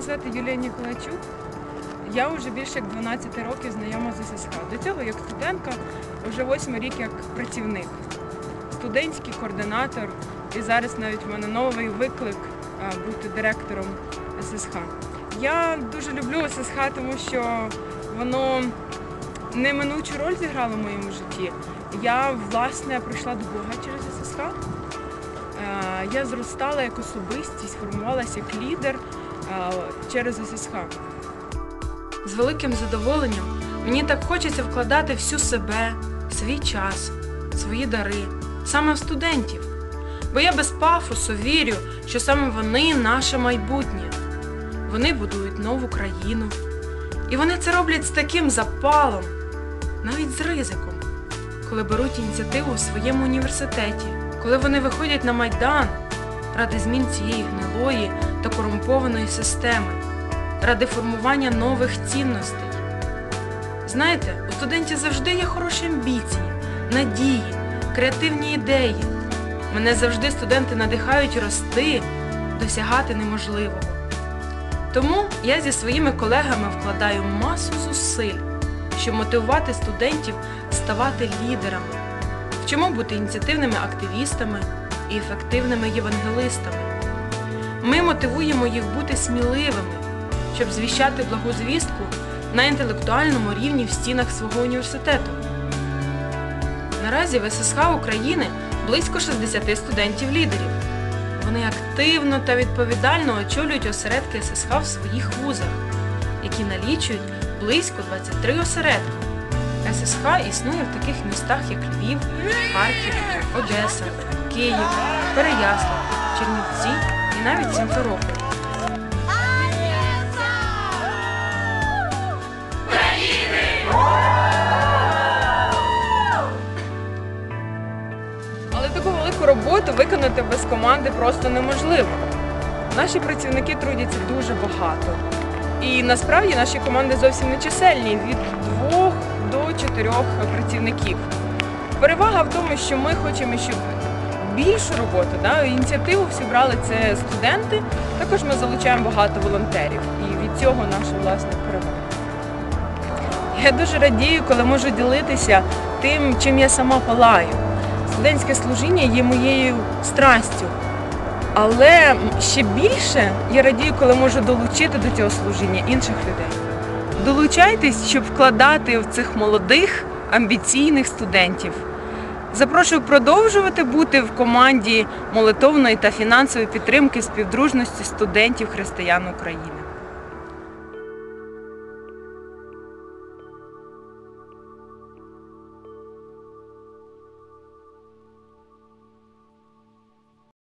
звати Юлія Ніколайчук. Я вже більше як 12 років знайома з ССХ. До цього як студентка, вже 8 рік як працівник, студентський координатор. І зараз навіть в мене новий виклик бути директором ССХ. Я дуже люблю ССХ, тому що воно неминучу роль зіграло в моєму житті. Я власне прийшла до Бога через ССХ. Я зростала як особистість, формувалася як лідер через ССХ. З великим задоволенням мені так хочеться вкладати всю себе, свій час, свої дари, саме в студентів. Бо я без пафосу вірю, що саме вони наше майбутнє. Вони будують нову країну. І вони це роблять з таким запалом, навіть з ризиком, коли беруть ініціативу у своєму університеті, коли вони виходять на майдан ради змін цієї гнилої та корумпованої системи, ради формування нових цінностей. Знаєте, у студентів завжди є хороші амбіції, надії, креативні ідеї. Мене завжди студенти надихають рости, досягати неможливого. Тому я зі своїми колегами вкладаю масу зусиль, щоб мотивувати студентів ставати лідерами, вчимо бути ініціативними активістами і ефективними євангелистами. Ми мотивуємо їх бути сміливими, щоб звіщати благу звістку на інтелектуальному рівні в стінах свого університету. Наразі в ССХ України близько 60 студентів-лідерів. Вони активно та відповідально очолюють осередки ССХ в своїх вузах, які налічують близько 23 осередки. ССХ існує в таких містах, як Львів, Харків, Одеса, Київ, Переяслав, Чернівці і навіть Сімферополь. Але таку велику роботу виконати без команди просто неможливо. Наші працівники трудяться дуже багато. І насправді наші команди зовсім не чисельні від двох до чотирьох працівників. Перевага в тому, що ми хочемо, щоб більшу роботу, да, ініціативу всі брали це студенти. Також ми залучаємо багато волонтерів. І від цього наша власна перевага. Я дуже радію, коли можу ділитися тим, чим я сама палаю. Студентське служіння є моєю страстю. Але ще більше я радію, коли можу долучити до цього служіння інших людей. Долучайтесь, щоб вкладати в цих молодих, амбіційних студентів. Запрошую продовжувати бути в команді молитовної та фінансової підтримки співдружності студентів християн України.